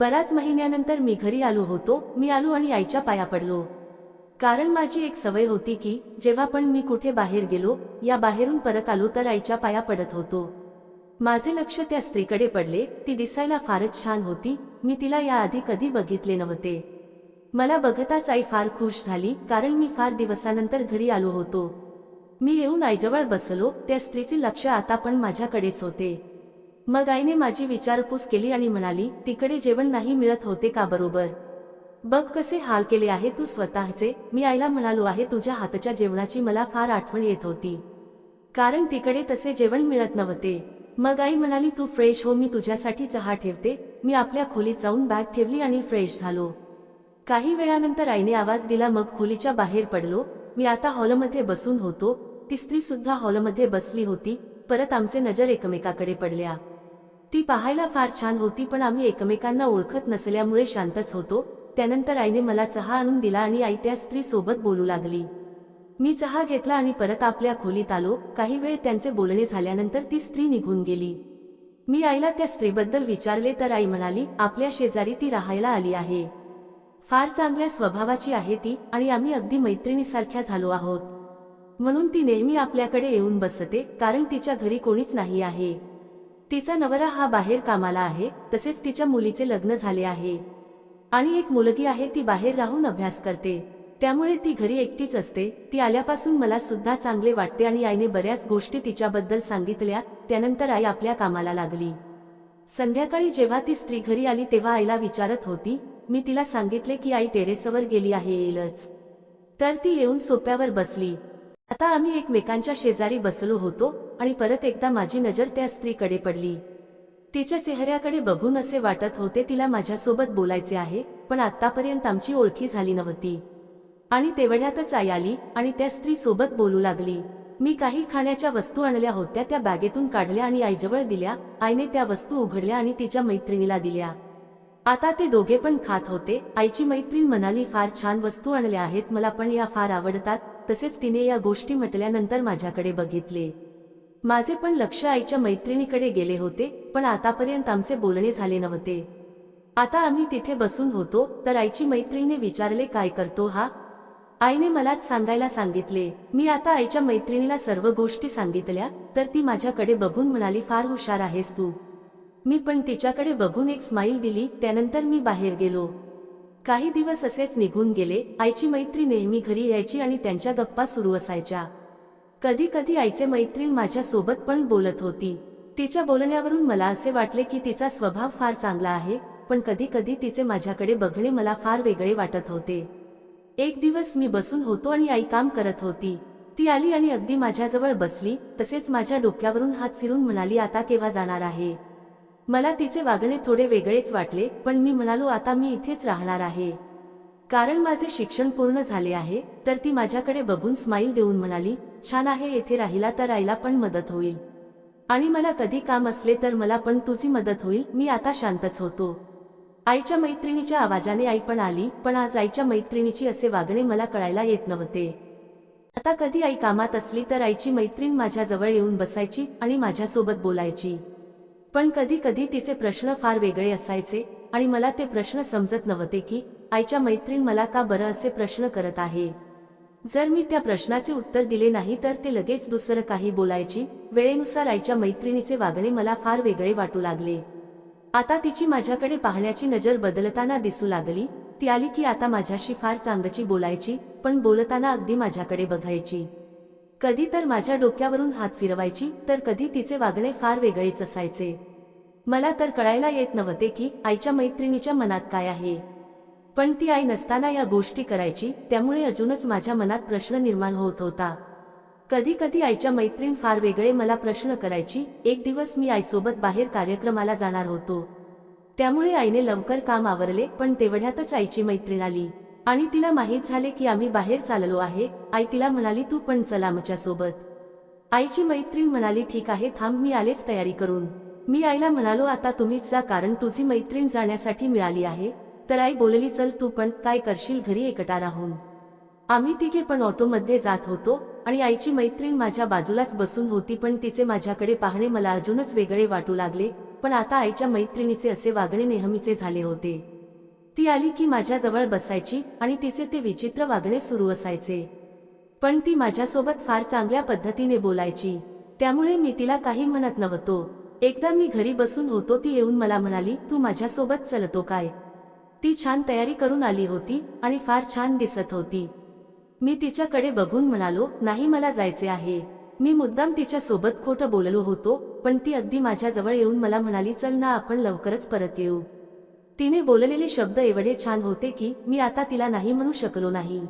बराच महिन्यानंतर मी घरी आलो होतो मी आलो आणि आईच्या पाया पडलो. कारण माझी एक सवय होती की जेव्हा पण मी कुठे बाहेर गेलो या बाहेरून परत आलो तर आईच्या पाया पडत होतो. माझे लक्ष त्या स्त्रीकडे पडले ती दिसायला फारच छान होती मी तिला याआधी कधी बघितले नव्हते. मला बघताच आई फार खुश झाली कारण मी फार दिवसानंतर घरी आलो होतो. मी येऊन आईजवळ बसलो त्या स्त्रीचे लक्ष आता पण माझ्याकडेच होते. मग आईने माझी विचारपूस केली आणि म्हणाली तिकडे जेवण नाही मिळत होते का बरोबर? बघ कसे हाल केले आहे तू स्वतःचे. मी आईला म्हणालो आहे तुझ्या हाताच्या जेवणाची मला फार आठवण येत होती. कारण तिकडे तसे जेवण मिळत नव्हते. मग आई म्हणाली तू फ्रेश हो मी तुझ्यासाठी चहा ठेवते. मी आपल्या खोलीत जाऊन बॅग ठेवली आणि फ्रेश झालो. काही वेळानंतर आईने आवाज दिला मग खोलीच्या बाहेर पडलो. मी आता हॉलमध्ये बसून होतो. ती स्त्री सुद्धा हॉलमध्ये बसली होती. परत आमचे नजर एकमेकाकडे पडल्या. ती पाहायला फार छान होती पण आम्ही एकमेकांना ओळखत नसल्यामुळे शांतच होतो. त्यानंतर आईने मला चहा आणून दिला आणि आई त्या स्त्री सोबत बोलू लागली. मी चहा घेतला आणि परत आपल्या खोलीत आलो. काही वेळ त्यांचे बोलणे झाल्यानंतर ती स्त्री निघून गेली. मी आईला त्या स्त्रीबद्दल विचारले तर आई म्हणाली आपल्या शेजारी ती राहायला आली आहे. फार चांगल्या स्वभावाची आहे ती आणि आम्ही अगदी मैत्रिणीसारख्या झालो आहोत. म्हणून ती नेहमी आपल्याकडे येऊन बसते कारण तिच्या घरी कोणीच नाही आहे. तिचा नवरा हा बाहेर कामाला आहे तसेच तिच्या मुलीचे लग्न झाले आहे. आणि एक मुलगी आहे ती बाहेर राहून अभ्यास करते. त्यामुळे ती घरी एकटीच असते ती आल्यापासून मला सुद्धा चांगले वाटते आणि आईने बऱ्याच गोष्टी तिच्याबद्दल सांगितल्या त्यानंतर आई आपल्या कामाला लागली. संध्याकाळी जेव्हा ती स्त्री घरी आली तेव्हा आईला विचारत होती मी तिला सांगितले की आई टेरेसवर गेली आहे येईलच. तर ती येऊन सोप्यावर बसली. आता आम्ही एकमेकांच्या शेजारी बसलो होतो आणि परत एकदा माझी नजर त्या स्त्रीकडे पडली. तिच्या चेहऱ्याकडे बघून असे वाटत होते तिला माझ्यासोबत बोलायचे आहे पण आतापर्यंत आमची ओळखी झाली नव्हती. आणि तेवढ्यातच आई आली आणि त्या स्त्री सोबत बोलू लागली. मी काही खाण्याच्या वस्तू आणल्या होत्या त्या बॅगेतून काढल्या आणि आईजवळ दिल्या. आईने त्या वस्तू उघडल्या आणि तिच्या मैत्रिणीला दिल्या. आता ते दोघे पण खात होते. आईची मैत्रीण म्हणाली फार छान वस्तू आणल्या आहेत मला पण या फार आवडतात. तसेच तिने या गोष्टी म्हटल्यानंतर माझ्याकडे बघितले. माझे पण लक्ष आईच्या मैत्रिणीकडे गेले होते पण आतापर्यंत आमचे बोलणे झाले नव्हते. आता आम्ही तिथे बसून होतो तर आईची मैत्रिणीने विचारले काय करतो हा? आईने मलाच सांगायला सांगितले मी आता आईच्या मैत्रिणीला सर्व गोष्टी सांगितल्या तर ती माझ्याकडे बघून म्हणाली फार हुशार आहेस तू. मी पण तिच्याकडे बघून एक स्माईल दिली त्यानंतर मी बाहेर गेलो. काही दिवस असेच निघून गेले आईची मैत्री नेहमी घरी यायची आणि त्यांच्या गप्पा सुरू असायच्या. कधी कधी आईचे मैत्रीण माझ्या सोबत पण बोलत होती. तिच्या बोलण्यावरून मला असे वाटले की तिचा स्वभाव फार चांगला आहे पण कधी कधी तिचे माझ्याकडे बघणे मला फार वेगळे वाटत होते. एक दिवस मी बसून होतो आणि आई काम करत होती. ती आली आणि अगदी माझ्याजवळ बसली तसेच माझ्या डोक्यावरून हात फिरून म्हणाली आता केव्हा जाणार आहे? मला तिचे वागणे थोडे वेगळेच वाटले पण मी म्हणालो आता मी इथेच राहणार आहे. कारण माझे शिक्षण पूर्ण झाले आहे तर ती माझ्याकडे बघून स्माईल देऊन म्हणाली छान आहे येथे राहिला तर आईला पण मदत होईल. आणि मला कधी काम असले तर मला पण तुझी मदत होईल मी आता शांतच होतो. आईच्या मैत्रिणीच्या आवाजाने आई पण आली पण आज आईच्या मैत्रिणीची असे वागणे मला कळायला येत नव्हते. आता कधी आई कामात असली तर आईची मैत्रीण माझ्याजवळ येऊन बसायची आणि माझ्यासोबत बोलायची. पण कधी कधी तिचे प्रश्न फार वेगळे असायचे आणि मला ते प्रश्न समजत नव्हते की आईच्या मैत्रीण मला का बरं असे प्रश्न करत आहे? जर मी त्या प्रश्नाचे उत्तर दिले नाही तर ते लगेच दुसरं काही बोलायची वेळेनुसार आईच्या मैत्रिणीचे वागणे मला फार वेगळे वाटू लागले. आता तिची माझ्याकडे पाहण्याची नजर बदलताना दिसू लागली. ती आली की आता माझ्याशी फार चांगची बोलायची पण बोलताना अगदी माझ्याकडे बघायची. कधी तर माझ्या डोक्यावरून हात फिरवायची तर कधी तिचे वागणे फार वेगळेच असायचे. मला तर कळायला येत नव्हते की आईच्या मैत्रिणीच्या मनात काय आहे. पण ती आई नसताना या गोष्टी करायची त्यामुळे अजूनच माझ्या मनात प्रश्न निर्माण होत होता. कधी कधी आईच्या मैत्रीण फार वेगळे मला प्रश्न करायची एक दिवस मी आईसोबत बाहेर कार्यक्रमाला जाणार होतो. त्यामुळे आईने लवकर काम आवरले पण तेवढ्यातच आईची मैत्रीण आली. आणि तिला माहीत झाले की आम्ही बाहेर चाललो आहे आई तिला म्हणाली तू पण चला आमच्यासोबत आईची मैत्रीण म्हणाली ठीक आहे थांब मी आलेच तयारी करून. मी आईला म्हणालो आता तुम्हीच जा कारण तुझी मैत्रीण जाण्यासाठी मिळाली आहे तर आई बोलली चल तू पण काय करशील घरी एकटा राहून. आम्ही तिघे पण ऑटोमध्ये जात होतो आणि आईची मैत्रीण माझ्या बाजूलाच बसून होती पण तिचे माझ्याकडे पाहणे मला अजूनच वेगळे वाटू लागले पण आता आईच्या मैत्रिणीचे असे वागणे नेहमीचे झाले होते. ती आली की माझ्याजवळ बसायची आणि तिचे ते विचित्र वागणे सुरू असायचे. पण ती माझ्यासोबत फार चांगल्या पद्धतीने बोलायची त्यामुळे मी तिला काही म्हणत नव्हतो. एकदा मी घरी बसून होतो ती येऊन मला म्हणाली तू माझ्यासोबत चलतो काय? ती छान तयारी करून आली होती आणि फार छान दिसत होती. मी तिच्याकडे बघून म्हणालो नाही मला जायचे आहे. मी मुद्दाम तिच्या सोबत खोटं बोललो होतो पण ती अगदी माझ्याजवळ येऊन मला म्हणाली चल ना आपण लवकरच परत येऊ. तिने बोललेले शब्द एवढे छान होते की मी आता तिला नाही म्हणू शकलो नाही.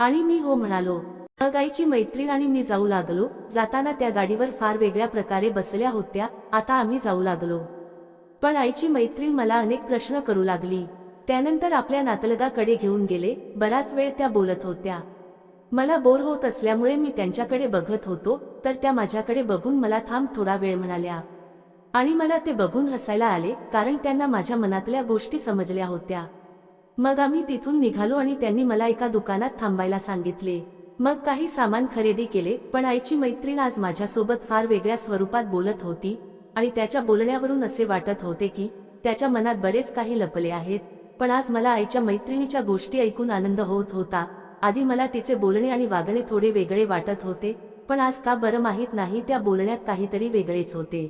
आणि मी हो म्हणालो मग आईची मैत्रीण आणि मी जाऊ लागलो. जाताना त्या गाडीवर फार वेगळ्या प्रकारे बसल्या होत्या आता आम्ही जाऊ लागलो. पण आईची मैत्रीण मला अनेक प्रश्न करू लागली. त्यानंतर आपल्या नातलगाकडे घेऊन गेले. बराच वेळ त्या बोलत होत्या. मला बोर होत असल्यामुळे मी त्यांच्याकडे बघत होतो तर त्या माझ्याकडे बघून मला थांब थोडा वेळ म्हणाल्या. आणि मला ते बघून हसायला आले कारण त्यांना माझ्या मनातल्या गोष्टी समजल्या होत्या. मग आम्ही तिथून निघालो आणि त्यांनी मला एका दुकानात थांबायला सांगितले. मग काही सामान खरेदी केले पण आईची मैत्रीण आज माझ्यासोबत फार वेगळ्या स्वरूपात बोलत होती आणि त्याच्या बोलण्यावरून असे वाटत होते की त्याच्या मनात बरेच काही लपले आहेत. पण आज मला आईच्या मैत्रिणीच्या गोष्टी ऐकून आनंद होत होता. आधी मला तिचे बोलणे आणि वागणे थोडे वेगळे वाटत होते पण आज का बरं माहीत नाही त्या बोलण्यात काहीतरी वेगळेच होते.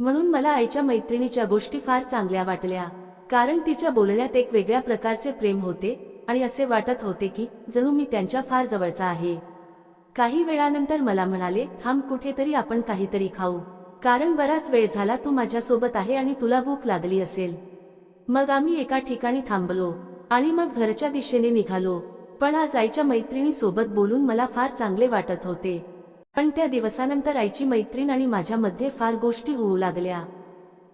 म्हणून मला आईच्या मैत्रिणीच्या गोष्टी फार चांगल्या वाटल्या कारण तिच्या बोलण्यात एक वेगळ्या प्रकारचे प्रेम होते आणि असे वाटत होते की जणू मी त्यांच्या फार जवळचा आहे. काही वेळानंतर मला म्हणाले थांब कुठेतरी आपण काहीतरी खाऊ. कारण बराच वेळ झाला तू माझ्यासोबत आहे आणि तुला भूक लागली असेल. मग आम्ही एका ठिकाणी थांबलो आणि मग घरच्या दिशेने निघालो. पण आज आईच्या मैत्रिणी सोबत बोलून मला फार चांगले वाटत होते. पण त्या दिवसानंतर आईची मैत्रीण आणि माझ्यामध्ये फार गोष्टी होऊ लागल्या.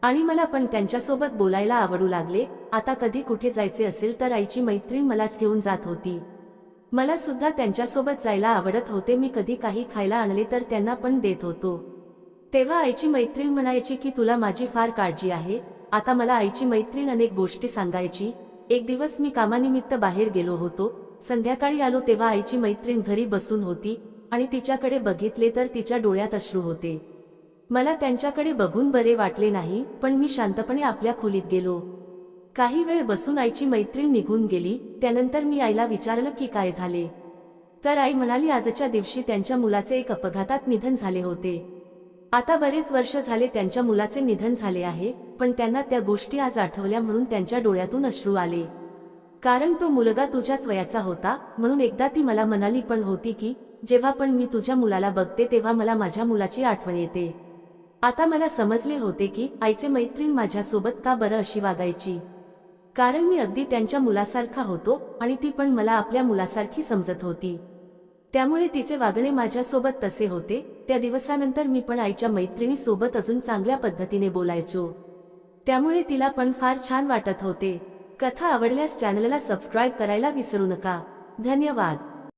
आणि मला पण त्यांच्यासोबत बोलायला आवडू लागले. आता कधी कुठे जायचे असेल तर आईची मैत्रीण मलाच घेऊन जात होती. मला सुद्धा त्यांच्यासोबत जायला आवडत होते. मी कधी काही खायला आणले तर त्यांना पण देत होतो. तेव्हा आईची मैत्रीण म्हणायची की तुला माझी फार काळजी आहे. आता मला आईची मैत्रीण अनेक गोष्टी सांगायची. एक दिवस मी कामानिमित्त बाहेर गेलो होतो. संध्याकाळी आलो तेव्हा आईची मैत्रीण घरी बसून होती आणि तिच्याकडे बघितले तर तिच्या डोळ्यात अश्रू होते. मला त्यांच्याकडे बघून बरे वाटले नाही पण मी शांतपणे आपल्या खोलीत गेलो. काही वेळ बसून आईची मैत्रीण निघून गेली त्यानंतर मी आईला विचारलं की काय झाले? तर आई म्हणाली आजच्या दिवशी त्यांच्या मुलाचे एक अपघातात निधन झाले होते. आता बरेच वर्ष झाले त्यांच्या मुलाचे निधन झाले आहे पण त्यांना त्या गोष्टी आज आठवल्या म्हणून त्यांच्या डोळ्यातून अश्रू आले. कारण तो मुलगा तुझ्याच वयाचा होता म्हणून एकदा ती मला म्हणाली पण होती की जेव्हा पण मी तुझ्या मुलाला बघते तेव्हा मला माझ्या मुलाची आठवण येते. आता मला समजले होते की आईचे मैत्रीण माझ्यासोबत का बरं अशी वागायची. कारण मी अगदी त्यांच्या मुलासारखा होतो आणि ती पण मला आपल्या मुलासारखी समजत होती. त्यामुळे तिचे वागणे माझ्यासोबत तसे होते. त्या दिवसानंतर मी पण आईच्या मैत्रिणी सोबत अजून चांगल्या पद्धतीने बोलायचो. त्यामुळे तिला पण फार छान वाटत होते. कथा आवडल्यास चॅनलला सबस्क्राईब करायला विसरू नका. धन्यवाद.